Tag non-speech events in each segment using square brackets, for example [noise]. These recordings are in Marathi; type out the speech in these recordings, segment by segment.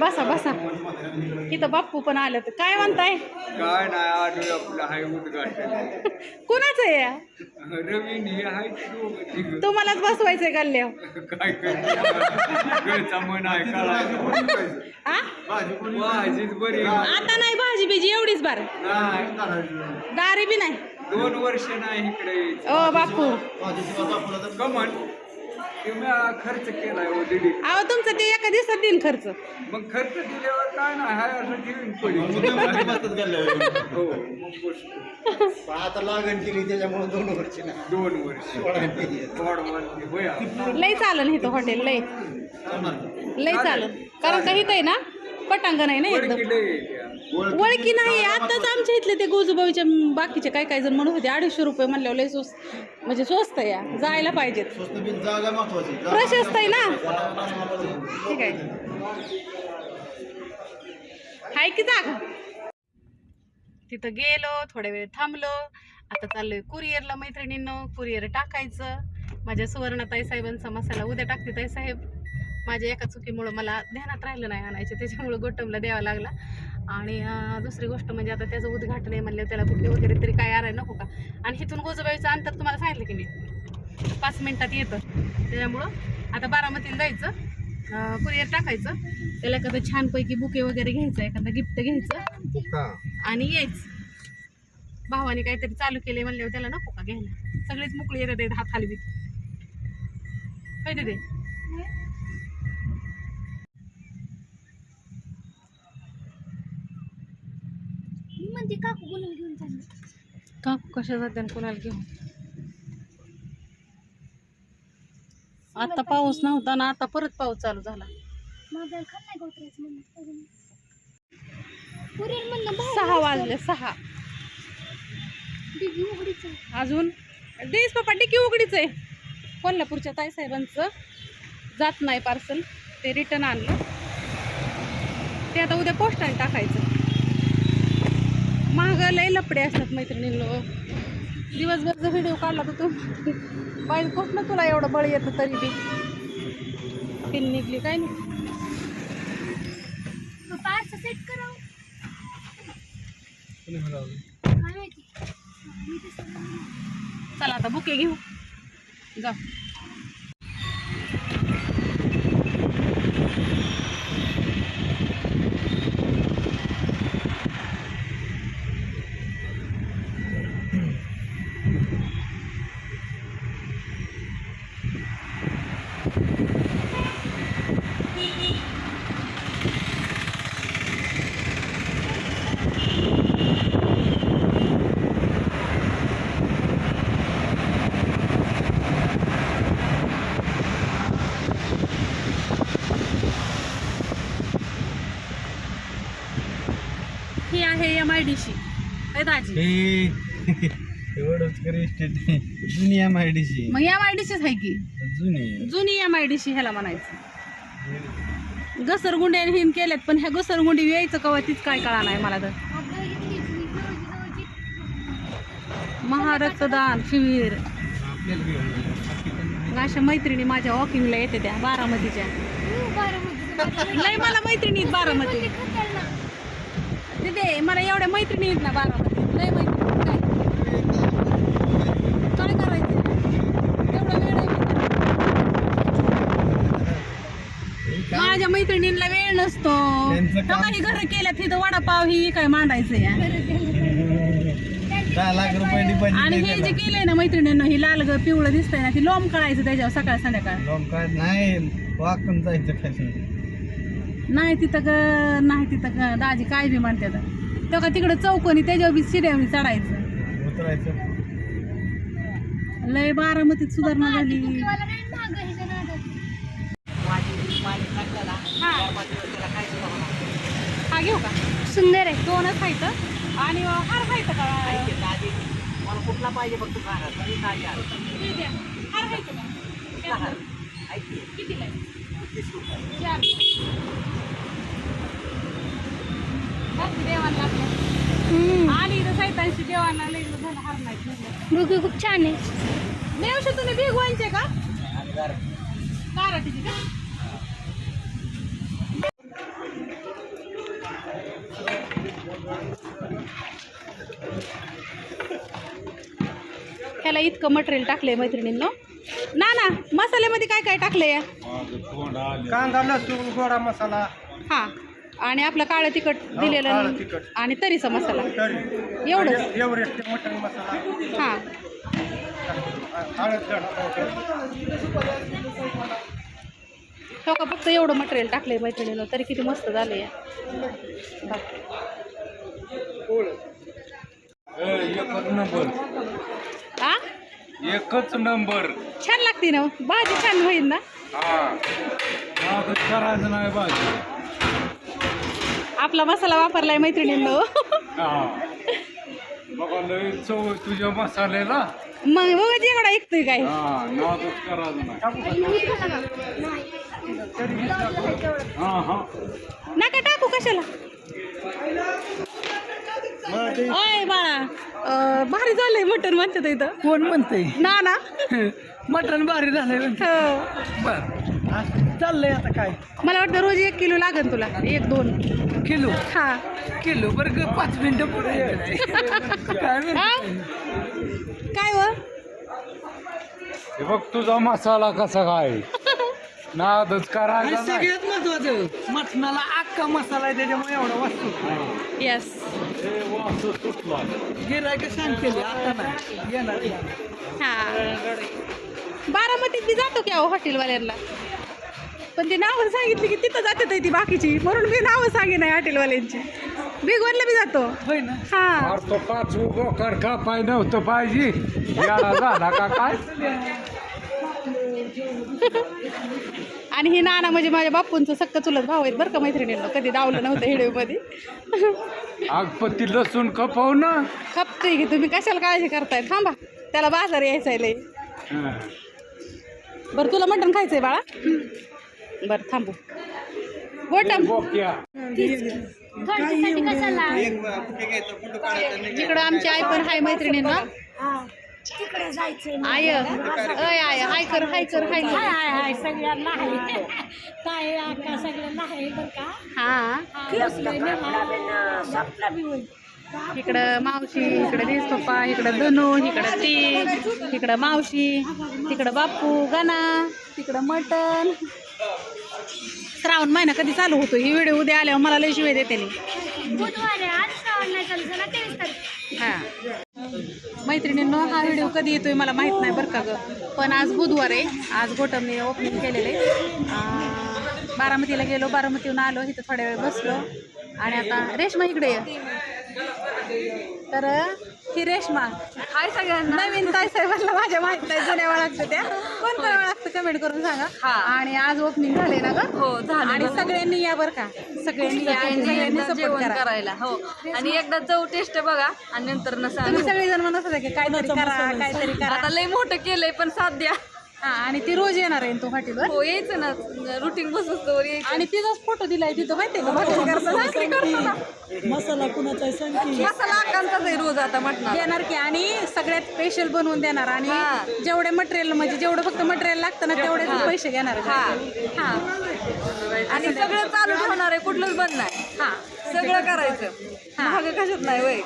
बसा बसा. इथं बाप्पू पण आलं तर काय म्हणताय? काय नाही आडू आपलं हाय उद्घाटन. [laughs] कुणाचं आहे या? रवीन हे हाय. तुम्हालाच बसवायचंय गल्ल्यावर काय मन आहे भाजीच बरी आता नाही भाजी बिजी एवढीच बार. नाही दारी बी नाही. दोन वर्ष नाही इकडे ओ बापू कमन खर्च केलाय हो दीदी अहो तुमचं ते एका दिवसात देईन खर्च. मग खर्च दिल्यावर काय नाही हाय असं ठेवून पडेल. हो मग गोष्ट. आता लागण केली त्याच्यामुळे दोन वर्ष ना दोन वर्ष. होय लय चालन इथं हॉटेल लय. लय चालन. कारण काही आहे ना पटांगण आहे ना एकदम. ओळखी नाही आताच आमच्या इथले ते गोजूबाईच्या बाकीचे काही काही जण म्हणत होते अडीचशे रुपये म्हणल्यावर लय स्वस्त म्हणजे स्वस्त आहे या जायला पाहिजेत. प्रशस्त आहे ना? ठीक आहे. हाय की जागा? तिथं गेलो थोड्या वेळ थांबलो. आता चाललोय कुरिअरला मैत्रिणींनो कुरिअर टाकायचं. माझ्या सुवर्णताई साहेबांचा मसाला उद्या टाकते ताई साहेब. माझ्या एका चुकीमुळं मला ध्यानात राहिलं नाही आणायचे त्याच्यामुळं गोटमला द्यावा लागला. आणि दुसरी गोष्ट म्हणजे आता त्याचं उद्घाटन आहे म्हणलं त्याला बुके वगैरे तरी काय आणायला नको का? आणि इथून गोजोबाईचं अंतर तुम्हाला सांगितलं की मी पाच मिनिटात येतं. त्याच्यामुळं आता बारामतीला जायचं कुरिअर टाकायचं. त्याला एखादं छानपैकी बुके वगैरे घ्यायचं एखादं गिफ्ट घ्यायचं. आणि यायचं. भावाने काहीतरी चालू केले म्हणल्यावर त्याला नको का घ्यायला? सगळेच मोकळे येतात हात हलवीत. काय ते मी म्हणते काकू गुन्हा घेऊन चालले का कशा जाते कोणाला घेऊन आता पाऊस नव्हता ना आता परत पाऊस चालू झाला. सहा वाजले सहा. अजून? देस पप्पा टिकी उघडीच आहे. कोल्हापूरच्या ताईसाहेबांचं जात नाही पार्सल ते रिटर्न आणलं. ते आता उद्या पोस्टाने टाकायचं. महाग लय लपडे असतात मैत्रिणींनो दिवसभरचा व्हिडिओ काढला तर तू पाहिजे कुठनं तुला एवढं बळ येतं तरी बी. पिन निघली काय नाही. चला आता बुके घेऊ. जा. ही आहे एम आय डी सी काय दाजी एवढंच करी जुनी एम आय डी सी मग एम आय डी सीच आहे की जुनी. एम आय डी सी ह्याला म्हणायचं. घसरगुंड्याने हिन केल्यात पण ह्या घसरगुंडी यायचं कवा तीच काय कळा नाही मला तर. महारक्तदान शिबिर. अशा मैत्रिणी माझ्या वॉकिंगला येते त्या बारामतीच्या. लय मला मैत्रिणी आहेत बारामती. तिथे मला एवढ्या मैत्रिणी आहेत ना बारामती लय मैत्रिणी काय काय करायचं एवढा वेळ आहे का? माझ्या मैत्रिणींना वेळ नसतो. त्यांचं काम- काही घर केल्या तिथं वडापाव ही काय मांडायचं या दहा लाख रुपये आणि डिपॉझिट हे जे केलंय ना मैत्रिणींना ही लाल ग पिवळं दिसतंय ना ती लोम काढायचं त्याच्यावर सकाळ संध्याकाळ. काय नाही वाकून जायचं खाली नाही तिथं ग नाही तिथं ग दाजी काय बी म्हणते तो का तिकडं चौकोनी त्याच्यावर बी शिड्यावर चढायचं. उतरायचं. लय बारामतीत सुधारणा झाली. मला नाही मागं ह्याच्या नादात? हा. हा घेऊ का? सुंदर आहे. दोनच आहेत आणि हार आहेत का? मला कुठला पाहिजे बघ तू घरात मी काय घाल हे द्या. हार का? कितीला. चार. आपल्या हम्म. आणि इथं साहित्यांशी देवांना लई झालं हार नाही खूप छान आहे. नेवशी तुम्ही भिगवायचे का? का? मसाल्याला इतकं मटेरियल टाकलंय मैत्रिणींनो. ना ना मसाल्यामध्ये काय काय टाकलंय? कांदा लसूण गोडा मसाला. हा. आणि आपलं काळं तिखट दिलेलं. आणि तरीचा मसाला. तरी. एवढंच? Everest mutton masala. हा. हो का फक्त एवढं मटेरियल टाकलंय मैत्रिणीनं तरी किती मस्त झालंय. बघ. एकच नंबर आ एकच नंबर. छान लागते ना भाजी छान होईल ना? हा. करायचं नाही बाजू आपला मसाला वापरलाय मैत्रिणींनो. हा. बघा नवीन चव तुझ्या मसाल्याला. मग बघा जेवढा ऐकतोय काय? हा हा हा. नका टाकू कशाला? ओय बाळा. भारी झालंय मटण म्हणतात इथं. कोण म्हणते ना ना. [laughs] मटण भारी झालंय म्हणते. हो. बर. चाललंय आता काय? मला वाटतं रोज एक किलो लागेल तुला. एक दोन. किलो? हा. किलो? बरं ग, पाच मिनिटं पुढे [laughs] काय म्हणते? हा? काय व? हे बघ तुझा मसाला कसा काय? [laughs] नादच करायचा नाही सगळ्यात महत्वाचं मटणाला अख्खा मसाला आहे त्याच्यामुळे एवढा वाचतो येस हे गिरायक सांगते आता नाही. येणार नाही. हा. बारामतीत बी जातो की अहो हॉटेलवाल्यांना. पण ती नावं सांगितली की तिथं जाते ती बाकीची. म्हणून मी नावं सांगे नाही हॉटेलवाल्यांची. बिगवरला बी जातो. होय ना? हा. तो पाच का पाय नव्हतं पाहिजे. याला झाला का काय? [laughs] आणि ही नाना म्हणजे माझ्या बापूंचं सक्क चुलत भाऊ आहेत बरं का मैत्रिणींना. कधी दावलं नव्हतं हिडिओमध्ये आगपत्ती लसूण खपव ना. खपतोय की तुम्ही कशाला काळजी करताय? थांबा. त्याला बाजार यायचा आहे हा. बरं तुला मटण खायचंय बाळा? बरं थांबू. गोटम. कशाला? इकडं आमची आई पण हाय मैत्रिणींना. हा. तिकडे जायचंय आय अय आय हाय कर हाय कर हाय. हाय हाय हाय सगळ्यांना आहे काय आका सगळ्यांना आहे बरं का? हा. आपला बी होईल. इकडं मावशी इकडं दिस पप्पा इकडं धनू इकडं ती इकडं मावशी तिकडं बापू गाना तिकडं मटण श्रावण महिना कधी चालू होतो? ही व्हिडिओ उद्या आल्यावर मला लय शिवाय देते हा. मैत्रिणींनो हा व्हिडिओ कधी येतोय मला माहीत नाही बरं का ग. पण आज बुधवार आहे. आज गोटमने ओपनिंग केलेले. बारामतीला गेलो बारामतीहून आलो इथं थोड्या वेळ बसलो. आणि आता रेशमा इकडे ये. तर ही रेश्मा हाय सगळ्यांना नवीन ताई साहेबांना माझ्या माहीत नाही जुन्या ओळखतं त्या कोण कोण ओळखतं कमेंट करून सांगा. आणि आज ओपनिंग झाले ना ग? हो झालं आणि सगळ्यांनी या बरं का. सगळ्यांनी या आणि सगळ्यांनी सपोर्ट जेवण करा. करायला हो. आणि एकदा जाऊ टेस्ट बघा. आणि नंतर न सांगा तुम्ही सगळेजण म्हणत होते की काहीतरी करा काहीतरी करा. आता लय मोठं केलंय पण साथ द्या. हा आणि ती रोज येणार आहे तो हॉटेलवर? हो यायचं ना. रुटीन बसतो यायचं आणि तिचाच फोटो दिलाय तिथं माहितीये का? करताना? मसाला कुणाचा आहे सांग की? मसाला अकांचाच आहे रोज आता म्हटणार. देणार की आणि सगळ्यात स्पेशल बनवून देणार. आणि. जेवढे मटेरियल म्हणजे जेवढं फक्त मटेरियल लागतं ना तेवढेच हा. पैसे घेणार हा. हा. आणि सगळं चालू ठेवणार आहे कुठलंच बंद नाही. हा. सगळं करायचं. महाग कशात नाही वय.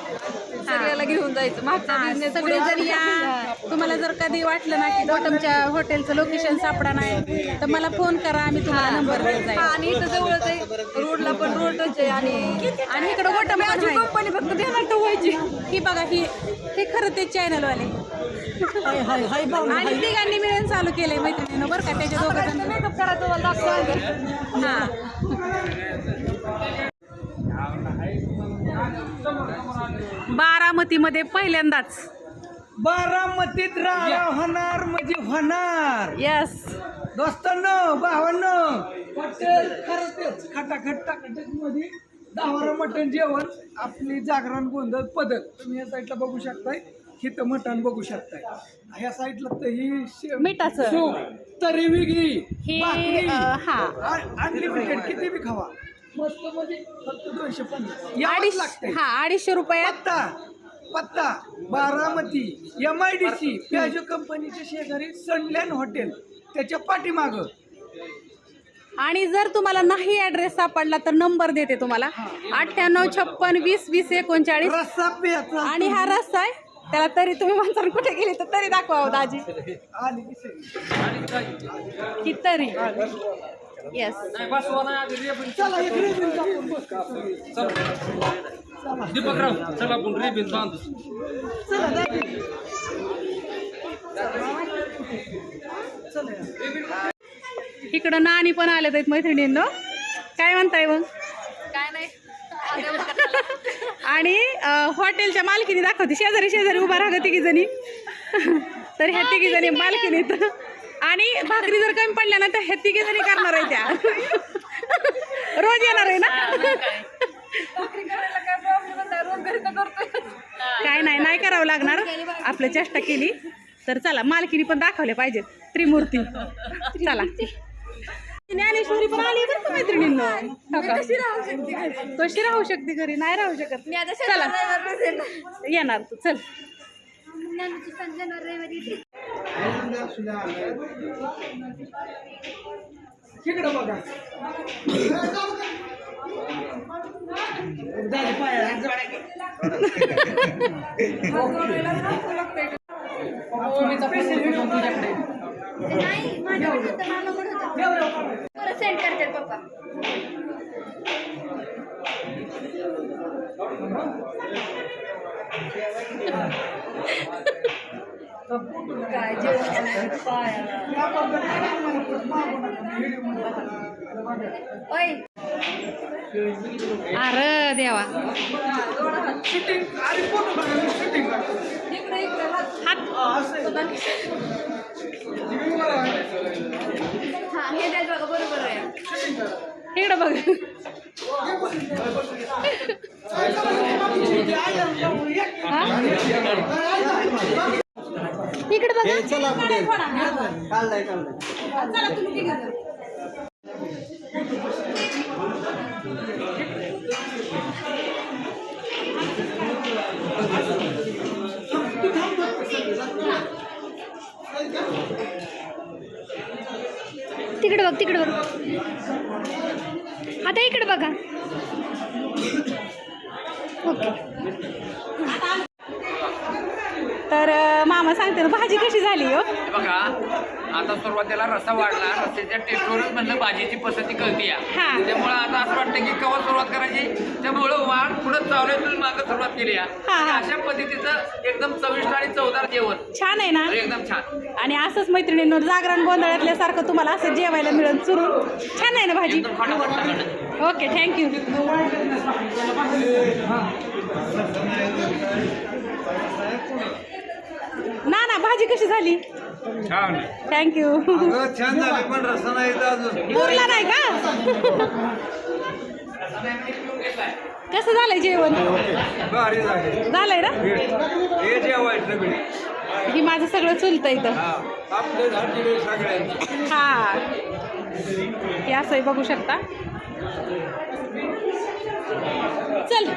सगळ्याला घेऊन जायचं. मागचा सगळे जर या तुम्हाला जर कधी वाटलं ना की बॉटमच्या हॉटेलचं लोकेशन सापडा नाही तर मला फोन करा आम्ही तुम्हाला नंबर देत हा, जाईल. आणि इथं जवळच आहे. रोडला पण रोडच आहे आणि आणि इकडं बॉटम पण आहे. कंपनी फक्त ध्यानात ठेवायची ही बघा ही हे खरं ते चॅनल वाले आणि तिघांनी मिळून चालू केलंय मैत्रिणीनं बरं का? त्याचे दोघं जण मेकअप करा तुम्हाला दाखवा. हा. बारामतीमध्ये पहिल्यांदाच. बारामतीत राहा होणार म्हणजे होणार. यस दोस्तांनो भावांनो हॉटेल खरं तेच खटाखट टाकाटकमध्ये दहावारा मटण जेवण आपली जागरण गोंधळ पद्धत तुम्ही या साईडला बघू शकताय हिथं मटण बघू शकताय. ह्या साईडला तर ही शे- मिठाचं. सूप, तरी वेगळी ही भाकरी. अं, हा. अनलिमिटेड किती बी खावा. मस्त मध्ये फक्त दोनशे पन्नास. यावंच अडीच लागतंय. हा अडीचशे रुपयात? पत्ता पत्ता Baramati M I D C Piaggio कंपनीच्या शेजारी सनलँड हॉटेल त्याच्या पाठीमाग. आणि जर तुम्हाला नाही ऍड्रेस सापडला तर नंबर देते तुम्हाला. अठ्ठ्याण्णव छप्पन वीस वीस एकोणचाळीस. रस्सा प्याचा आणि हा रस्ता आहे. त्याला तरी तुम्ही माणसानं कुठे गेली तर तरी दाखवा हो दाजी. आली की सगळी. ही तरी. येस का. दीपकराव चला. आपण रिबीन बांधू. की. या. इकडं नानी पण आले आहेत मैत्रिणींनो. काय म्हणताय मग? काय नाही. आणि हॉटेलच्या मालकीनी दाखवते. शेजारी शेजारी उभा राहा तिघी जणी. तर ह्या तिघी जणी मालकीनीत आणि भाकरी जर कमी पडल्या ना तर ह्या तिघी जणी करणार आहे त्या. रोज येणार आहे ना? काय. नाही तर नाही नाही करावं लागणार. आपलं चेष्टा केली. तर चला मालकीनी पण दाखवले पाहिजे त्रिमूर्ती. चला. ज्ञानेश्वरी पण आली बरं का मैत्रिणींनो? हो? कशी राहू शकते घरी? कशी राहू शकते घरी? नाही राहू शकत. मी आता चला. येणार तू चल. इकडं बघा. नाही माझ्याकडे होतं, मामाकडे होतं. परत सेंड करते पप्पा काय जेवण पायाला. अरे देवा शूटिंग आणि फोटो हात असं आहे. तुम्ही मला हा हे द्या बघा बरोबर आहे शूटिंग करा इकडं बघ चला पुढे. तिकडे बघ तिकडे बघ. आता इकडे बघा. ओके तर अं, मामा सांगते ना भाजी कशी झाली हो? हे बघा आता सुरुवातीला रस्सा वाढला रस्त्याच्या टेस्टवरच म्हणलं भाजीची पसंती कळते या. हा. त्यामुळे आता असं वाटतं की केव्हा सुरुवात करायची? त्यामुळं वाढ पुढे तुम्ही मागं सुरुवात केली या. हा, हा. आणि अशा पद्धतीचं एकदम चविष्ट आणि चवदार जेवण. छान आहे ना? एकदम छान. आणि असंच मैत्रिणींनो जागरण गोंधळातल्यासारखं तुम्हाला असं जेवायला मिळेल चुरून. छान आहे ना भाजी? एकदम फटाफट ओके थँक्यू ना ना भाजी कशी झाली? छान. थँक्यू अगं, छान झाली पण रस्ता नाही इथं अजून. पुरला नाही का? कसं झालंय जेवण? भारी झाली. झालंय ना? हे जेवायचं सगळी. ही माझं सगळं चुलतं इथं. हा आपले झाडले सगळ्यांचे. हा. हे असंही बघू शकता. चल.